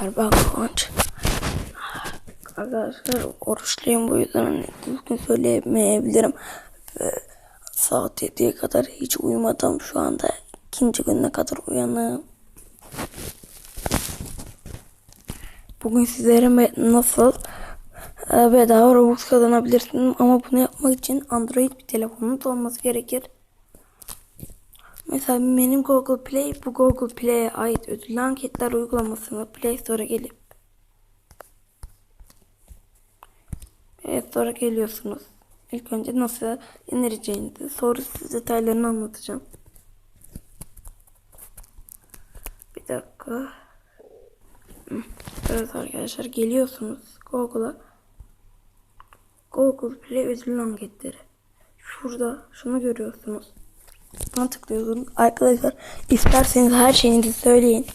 Arkadaşlar ben. Arkadaşlar oruçluyum bu yüzden hani düzgün söyleyemeyebilirim. Ve saat 7'ye kadar hiç uyumadım. Şu anda ikinci gününe kadar uyanığım. Bugün sizlere nasıl e, bedava Robux kazanabilirsiniz ama bunu yapmak için Android bir telefonunuz olması gerekir. Mesela benim Google Play bu Google Play'e ait ödüllü anketler uygulamasını Play Store'a gelip Play Store'a geliyorsunuz. İlk önce nasıl indireceğinizi sonra size detaylarını anlatacağım. Bir dakika. Evet arkadaşlar geliyorsunuz Google'a. Google Play ödüllü anketleri. Şurada şunu görüyorsunuz. Buna tıklıyorsunuz. Arkadaşlar isterseniz her şeyinizi söyleyin.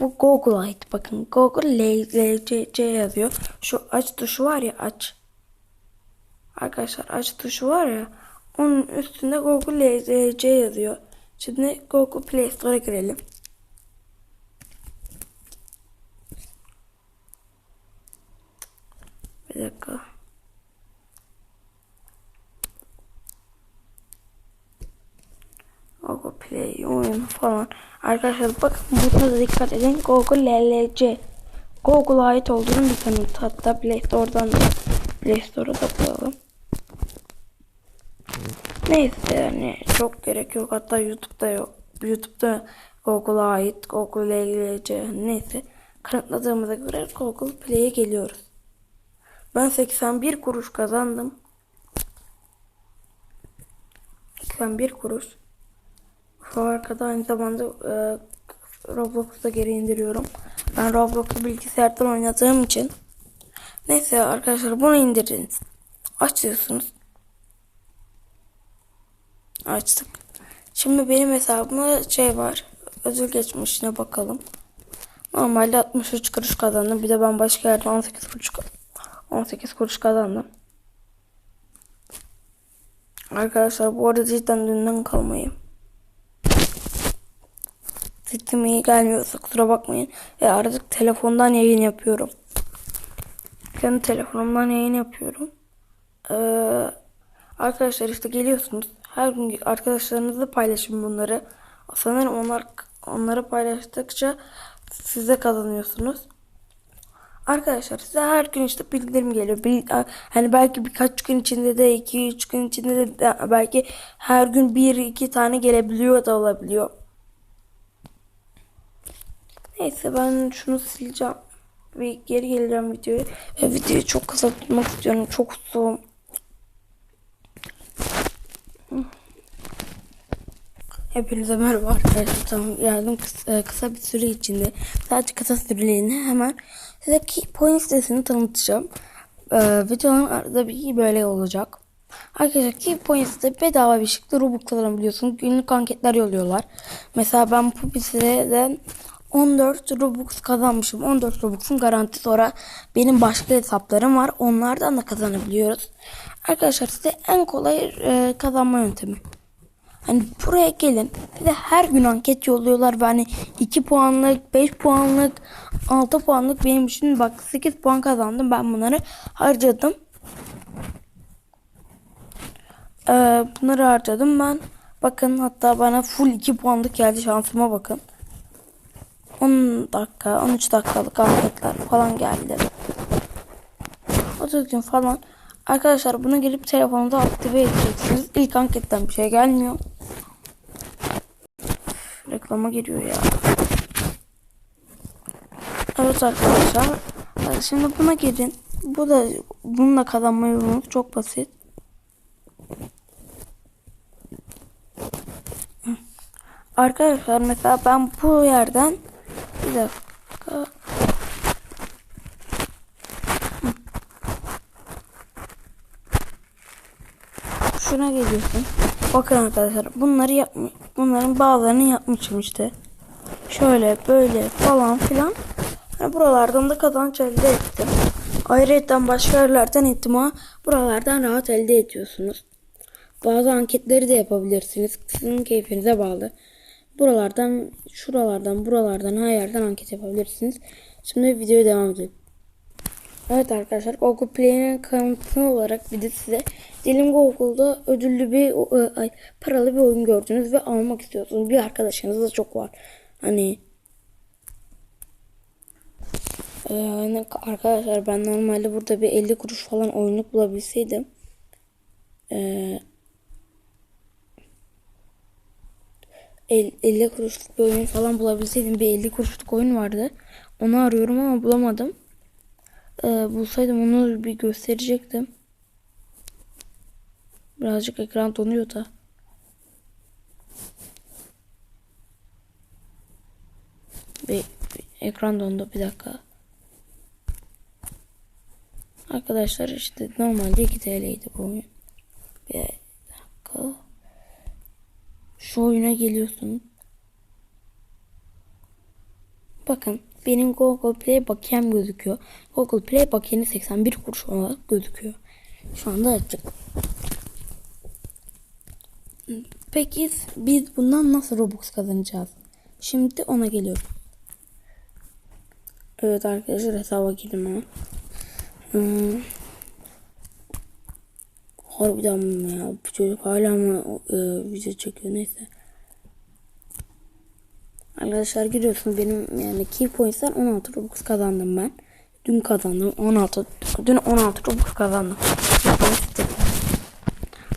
Bu Google'a ait. Bakın Google LCC yazıyor. Şu aç tuşu var ya aç. Arkadaşlar aç tuşu var ya. Onun üstünde Google LCC yazıyor. Şimdi Google Play Store'a girelim. Bir dakika. Google Play oyun falan. Arkadaşlar bakın da dikkat edin. Google LLC. Google'a ait olduğunu bir kanıt. Hatta Play Store'dan da Play Store'a da koyalım. Neyse yani çok gerek yok. Hatta YouTube'da yok. YouTube'da Google'a ait. Google LLC. Neyse. Kanıtladığımıza göre Google Play'e geliyoruz. Ben 81 kuruş kazandım. 81 kuruş. Şu arkada aynı zamanda e, Roblox'ta geri indiriyorum. Ben Roblox'u bilgisayardan oynadığım için. Neyse arkadaşlar bunu indirin. Açıyorsunuz. Açtık. Şimdi benim hesabımda şey var. Ödül geçmişine bakalım. Normalde 63 kuruş kazandım. Bir de ben başka yerde 18 kuruş 18 kuruş kazandım. Arkadaşlar bu arada cidden dünden kalmayayım. Sesim iyi gelmiyorsa kusura bakmayın. Ve artık telefondan yayın yapıyorum. Kendi telefonumdan yayın yapıyorum. Ee, arkadaşlar işte geliyorsunuz. Her gün arkadaşlarınızla paylaşın bunları. Sanırım onlar onları paylaştıkça size kazanıyorsunuz. Arkadaşlar size her gün işte bildirim geliyor. Bil, hani belki birkaç gün içinde de 2-3 gün içinde de belki her gün 1-2 tane gelebiliyor da olabiliyor. Neyse ben şunu sileceğim. Ve geri geleceğim videoya. Ve videoyu çok kısa tutmak istiyorum. Çok soğuk. Hepinize merhaba arkadaşlar. Tamam geldim kısa, kısa bir süre içinde. Sadece kısa süreliğine hemen size Key Point sitesini tanıtacağım. Ee, videonun arada bir böyle olacak. Arkadaşlar Key Point site bedava bir şekilde Robux kazanabiliyorsunuz. Günlük anketler yolluyorlar. Mesela ben bu siteden 14 Robux kazanmışım. 14 Robux'un garanti sonra benim başka hesaplarım var. Onlardan da kazanabiliyoruz. Arkadaşlar size en kolay e, kazanma yöntemi. Hani buraya gelin. Bir her gün anket yolluyorlar ve hani 2 puanlık, 5 puanlık, 6 puanlık benim için bak 8 puan kazandım. Ben bunları harcadım. Ee, bunları harcadım ben. Bakın hatta bana full 2 puanlık geldi şansıma bakın. 10 dakika, 13 dakikalık anketler falan geldi. 30 gün falan. Arkadaşlar bunu gelip telefonunuza aktive edeceksiniz. İlk anketten bir şey gelmiyor. Reklama giriyor ya. Evet arkadaşlar. Şimdi buna girin. Bu da bununla kazanma yolunuz çok basit. Arkadaşlar mesela ben bu yerden bir dakika şuna geliyorsun. Bakın arkadaşlar bunları yapmış. Bunların bazılarını yapmışım işte. Şöyle böyle falan filan. Yani buralardan da kazanç elde ettim. Ayrıca başka yerlerden ettim ama buralardan rahat elde ediyorsunuz. Bazı anketleri de yapabilirsiniz. Sizin keyfinize bağlı. Buralardan, şuralardan, buralardan her yerden anket yapabilirsiniz. Şimdi videoya devam edelim. Evet arkadaşlar Google Play'in kanıtı olarak bir de size diyelim Google'da ödüllü bir e, ay, paralı bir oyun gördünüz ve almak istiyorsunuz. Bir arkadaşınız da çok var. Hani e, hani arkadaşlar ben normalde burada bir 50 kuruş falan oyunluk bulabilseydim e, el- 50 kuruşluk bir oyun falan bulabilseydim bir 50 kuruşluk oyun vardı. Onu arıyorum ama bulamadım. Ee, bulsaydım onu bir gösterecektim. Birazcık ekran donuyor da. Bir, bir ekran dondu bir dakika. Arkadaşlar işte normalde 2 TL'ydi bu oyun. Bir dakika. Şu oyuna geliyorsun. Bakın benim Google Play bakiyem gözüküyor. Google Play bakiyeni 81 kuruş olarak gözüküyor. Şu anda açık. Peki biz bundan nasıl Robux kazanacağız? Şimdi ona geliyorum. Evet arkadaşlar hesaba girdim ha. Hmm. Harbiden mi ya? Bu çocuk hala mı e, video çekiyor neyse. Arkadaşlar görüyorsunuz benim yani key points'ten 16 Robux kazandım ben. Dün kazandım 16 dün 16 Robux kazandım.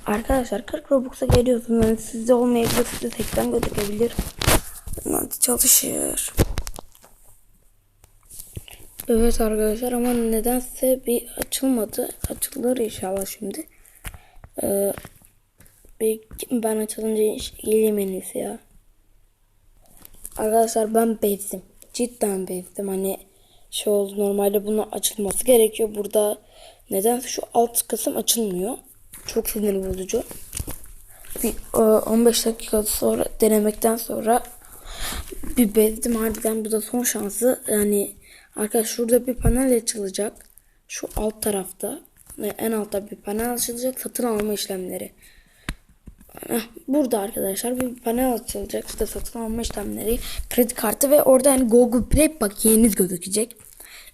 Arkadaşlar 40 Robux'a geliyorsunuz. Yani sizde olmayabilir, sizde 80 gözükebilir. Hadi çalışır. Evet arkadaşlar ama nedense bir açılmadı. Açılır inşallah şimdi. Ee, ben açılınca geleyim en ya. Arkadaşlar ben bezdim. Cidden bezdim. Hani şey oldu normalde bunun açılması gerekiyor. Burada nedense şu alt kısım açılmıyor. Çok sinir bozucu. Bir e, 15 dakika sonra denemekten sonra bir bezdim harbiden bu da son şansı. Yani arkadaşlar şurada bir panel açılacak. Şu alt tarafta en altta bir panel açılacak. Satın alma işlemleri. Burada arkadaşlar bir panel açılacak. İşte satın alma işlemleri, kredi kartı ve orada hani Google Play bakiyeniz gözükecek.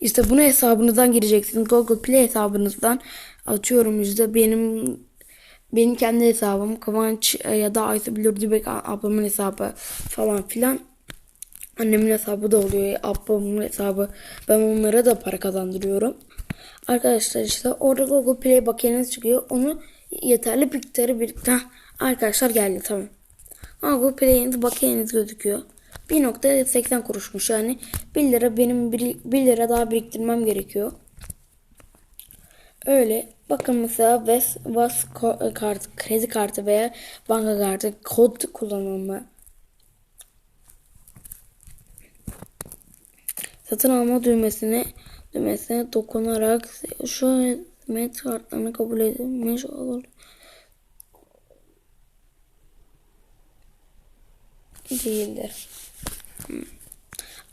İşte bunu hesabınızdan gireceksiniz. Google Play hesabınızdan atıyorum yüzde benim benim kendi hesabım Kıvanç ya da Ayşe Bilur ablamın hesabı falan filan. Annemin hesabı da oluyor. Ablamın hesabı. Ben onlara da para kazandırıyorum. Arkadaşlar işte orada Google Play bakiyeniz çıkıyor. Onu yeterli miktarı birlikte. Arkadaşlar geldi tamam. Google Play'iniz bakiyeniz gözüküyor. 1.80 kuruşmuş yani 1 lira benim 1, lira daha biriktirmem gerekiyor. Öyle. Bakın mesela West, West ko- kart, kredi kartı veya banka kartı kod kullanımı. Satın alma düğmesine düğmesine dokunarak şu met kartlarını kabul edilmiş olur. Değildir. Hmm.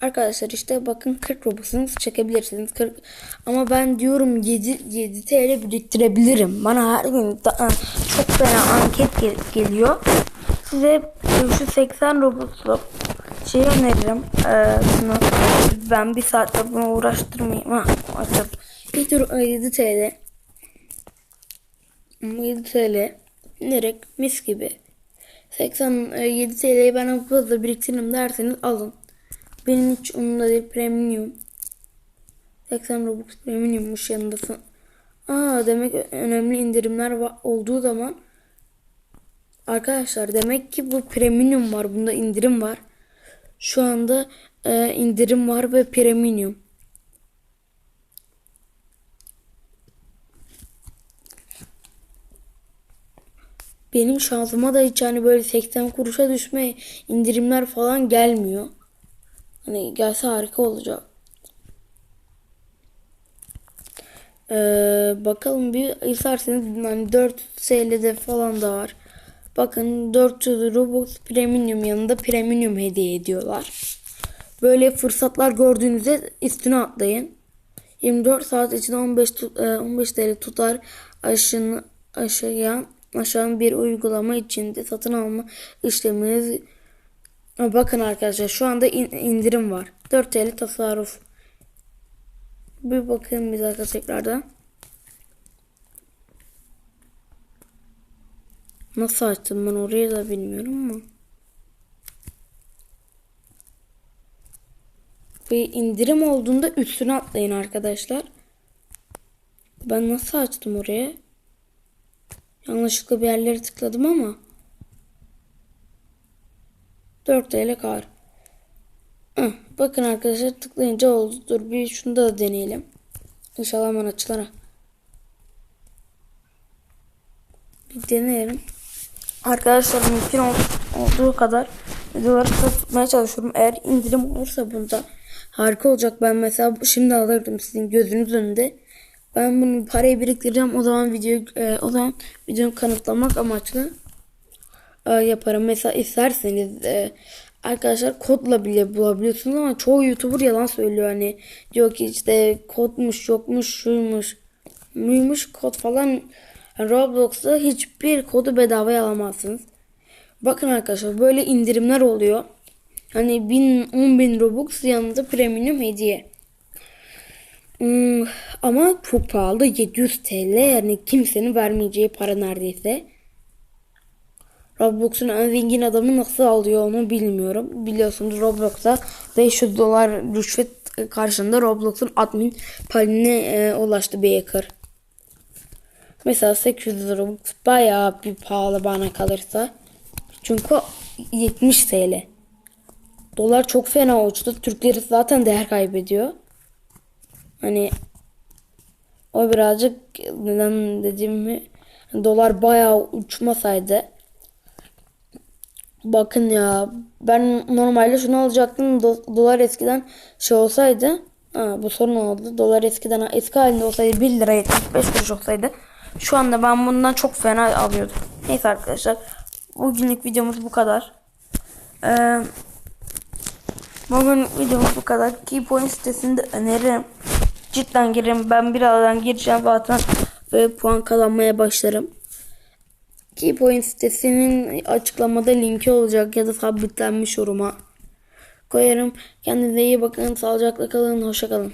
Arkadaşlar işte bakın 40 Robux'unuz çekebilirsiniz. 40 ama ben diyorum 7 7 TL biriktirebilirim. Bana her gün çok fena anket gel- geliyor. Size şu 80 Robux'lu şey öneririm. Ee, şunu ben bir saatte bunu uğraştırmayayım. Ha, açıp. Bir tur 7 TL. 7 TL. Direkt mis gibi. 87 TL'yi ben fazla biriktiririm derseniz alın. Benim hiç umurumda değil premium. 80 Robux premiummuş yanında. sa- Aa demek önemli indirimler olduğu zaman Arkadaşlar demek ki bu premium var. Bunda indirim var. Şu anda e, indirim var ve premium. Benim şansıma da hiç hani böyle 80 kuruşa düşme indirimler falan gelmiyor. Hani gelse harika olacak. Ee, bakalım bir isterseniz hani 4 TL'de falan da var. Bakın 400 Robux Premium yanında Premium hediye ediyorlar. Böyle fırsatlar gördüğünüzde üstüne atlayın. 24 saat içinde 15 tut, e, 15 TL tutar aşını aşağıya aşağıdan bir uygulama içinde satın alma işleminiz bakın arkadaşlar şu anda in- indirim var. 4 TL tasarruf Bir bakayım bir dakika tekrardan. Nasıl açtım ben orayı da bilmiyorum ama. Bir indirim olduğunda üstüne atlayın arkadaşlar. Ben nasıl açtım oraya? Yanlışlıkla bir yerlere tıkladım ama. 4 TL kar. Bakın arkadaşlar tıklayınca oldu. Dur bir şunu da deneyelim. İnşallah açılır. ha. Bir deneyelim. Arkadaşlar mümkün ol- olduğu kadar videoları kısa tutmaya çalışıyorum. Eğer indirim olursa bunda harika olacak. Ben mesela şimdi alırdım sizin gözünüz önünde. Ben bunu parayı biriktireceğim. O zaman videoyu e, o zaman videoyu kanıtlamak amaçlı e, yaparım. Mesela isterseniz e, arkadaşlar kodla bile bulabiliyorsunuz ama çoğu YouTuber yalan söylüyor hani diyor ki işte kodmuş yokmuş şuymuş muymuş kod falan Roblox'ta hiçbir kodu bedavaya alamazsınız. Bakın arkadaşlar böyle indirimler oluyor. Hani 1000 10.000 Robux yanında premium hediye. Hmm, ama çok pahalı 700 TL yani kimsenin vermeyeceği para neredeyse. Roblox'un en zengin adamı nasıl alıyor onu bilmiyorum. Biliyorsunuz Roblox'ta 500 dolar rüşvet karşılığında Roblox'un admin paline e, ulaştı bir hacker. Mesela 800 Robux bayağı bir pahalı bana kalırsa. Çünkü 70 TL. Dolar çok fena uçtu. Türk lirası zaten değer kaybediyor. Hani o birazcık neden dediğimi dolar bayağı uçmasaydı Bakın ya ben normalde şunu alacaktım Do- dolar eskiden şey olsaydı ha, bu sorun oldu dolar eskiden eski halinde olsaydı 1 lira 75 kuruş olsaydı şu anda ben bundan çok fena alıyordum. Neyse arkadaşlar bugünlük videomuz bu kadar. Ee, bugün videomuz bu kadar. Keypoint sitesinde öneririm. Cidden girin. Ben birazdan gireceğim zaten ve puan kazanmaya başlarım. Keypoint sitesinin açıklamada linki olacak ya da sabitlenmiş yoruma koyarım. Kendinize iyi bakın. Sağlıcakla kalın. Hoşça kalın.